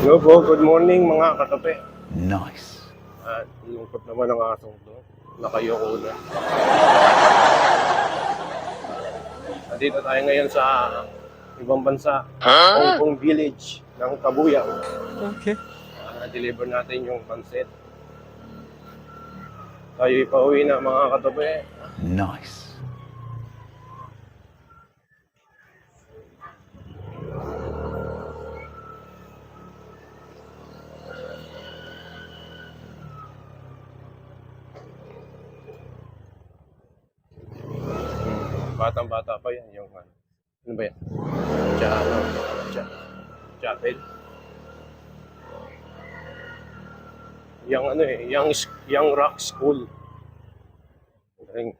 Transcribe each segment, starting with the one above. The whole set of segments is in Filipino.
Hello po, good morning mga katape. Nice. At lungkot naman ang asong to. Nakayoko na. Nandito tayo ngayon sa ibang bansa. Hong Kong Village ng Kabuyang. Okay. Uh, deliver natin yung pansit. Tayo ipauwi na mga katape. Nice. Batang bata pa yan. Yung ano. Ano ba yan? Cha, ano? Cha, chapel. Yung ano eh, young, young rock school. Galing.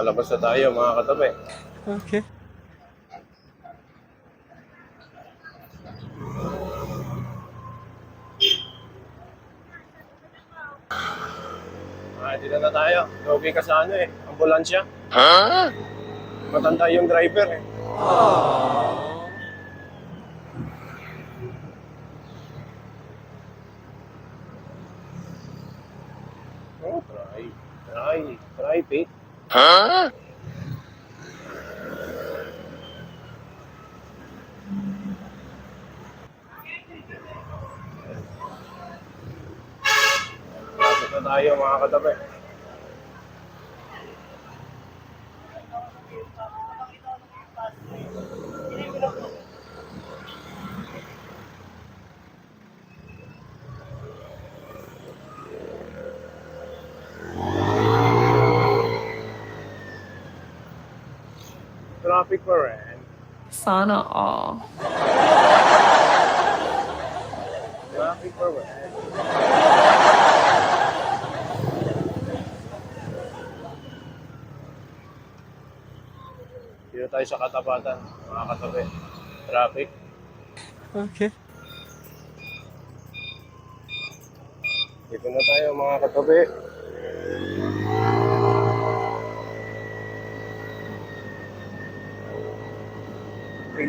Palabas na tayo mga katabi. Okay. Ah, dito na tayo. Logi ka sa ano eh, ambulansya. Ha? Matanda yung driver eh. Oh, try. Try. Try, Pete. Lapit na tayo mga katabi. Traffic pa rin. Sana all. Traffic pa rin. Dito tayo sa katapatan, mga katabi. Traffic. Okay. Dito na tayo mga katabi.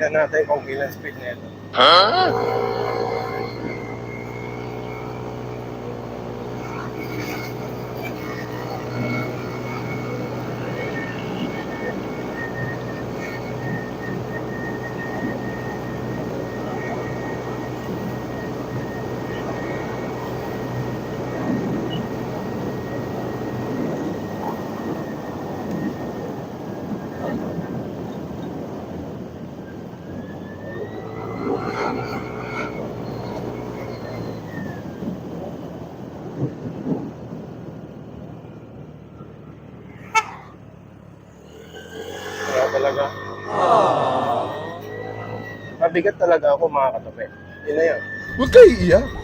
Tingnan natin kung ilan speed na ito. Kaya talaga. Mabigat talaga ako mga katabi. Yun na yan. Huwag kayo iiyak.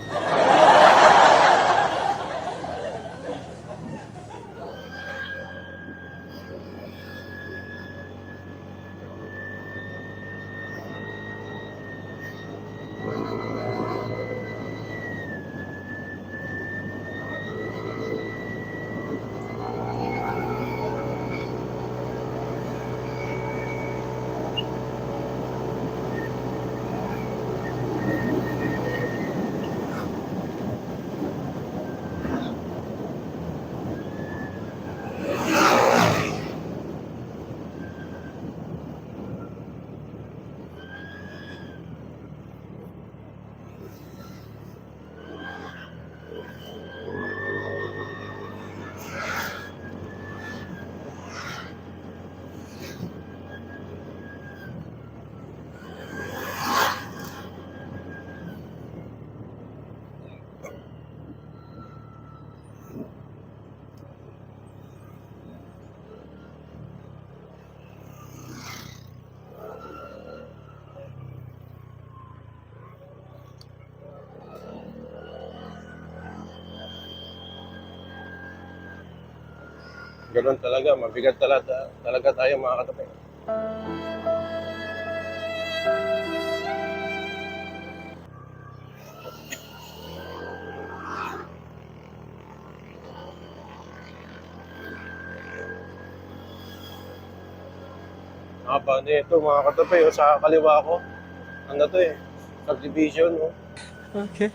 Ganun talaga, mabigat talaga, talaga tayo mga katapin. Haba na ito mga katapay, sa kaliwa ko. Ano to eh, subdivision. Oh. Okay.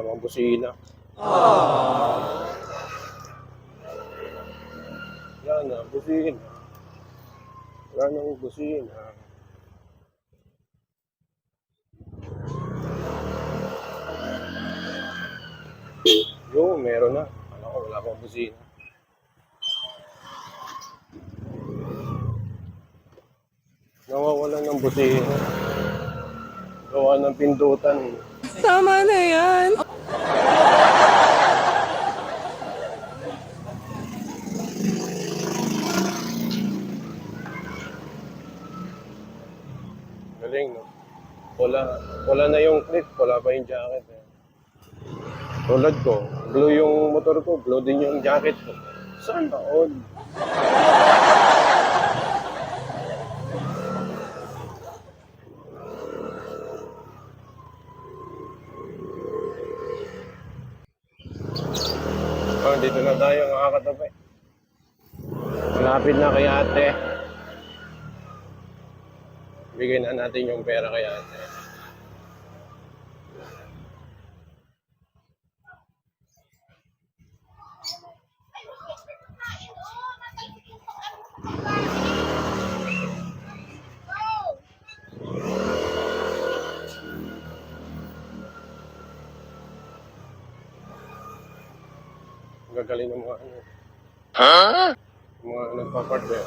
Naman busina. Yan na, busina. Yan ang busina. Yung, meron na. Ano ko, wala pang busina. Nawawalan ng busina. Gawa ng pindutan. Tama na yan. Galing, no? Wala, wala na yung clip, wala pa yung jacket. Eh. Tulad ko, blue yung motor ko, blue din yung jacket ko. Sana all. Oh, dito na tayo mga katabi. Malapit na kay ate. Bigyan na natin yung pera kay ate. Ang Gagaling ng mga ano. Mga nagpapartner.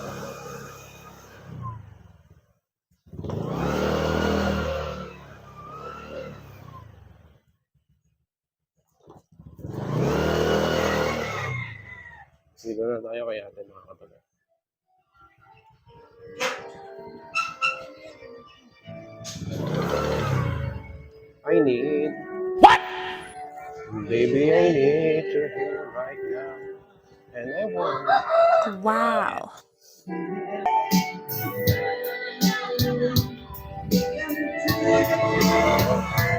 Dito na tayo kay ate mga kapatid. I need. Baby, I need you here right now. And I want. Wow.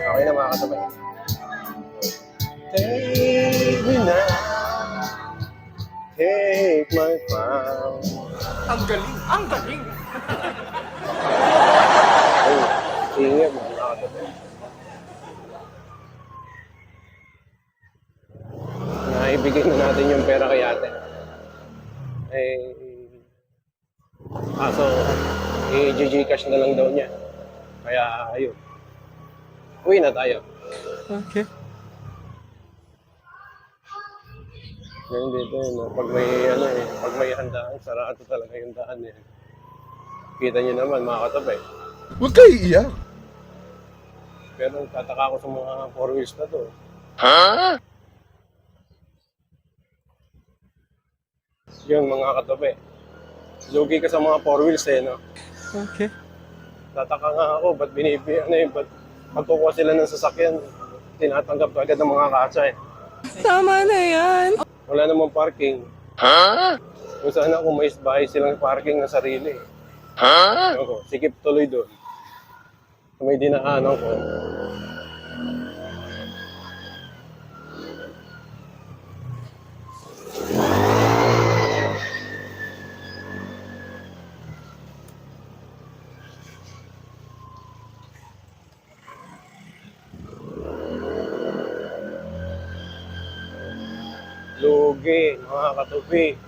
Okay na mga kasabay. Take me now. Take my crown. Ang galing! Ang galing! Mo mga kasabay. Naibigay na natin yung pera kay ate. Eh, kaso, i-gcash na lang daw niya. Kaya, ayun. Uwi na tayo. Okay. Ngayon dito, no, pag may ano eh, pag may handaan, sarado talaga yung daan eh. Kita niyo naman mga katabi. Huwag kayo iiyak. Pero tataka ko sa mga four wheels na to. Yung mga katabi. Lugi ka sa mga four wheels eh, no? Okay. Tataka nga ako, ba't binibi, ano eh, ba't magkukuha sila ng sasakyan, tinatanggap agad ng mga katsa eh. Tama na yan. Wala namang parking. Ha? Kung sana kung may bahay silang parking na sarili. Ha? Ako, sikip tuloy doon. May dinaanan ko. Mga katubi.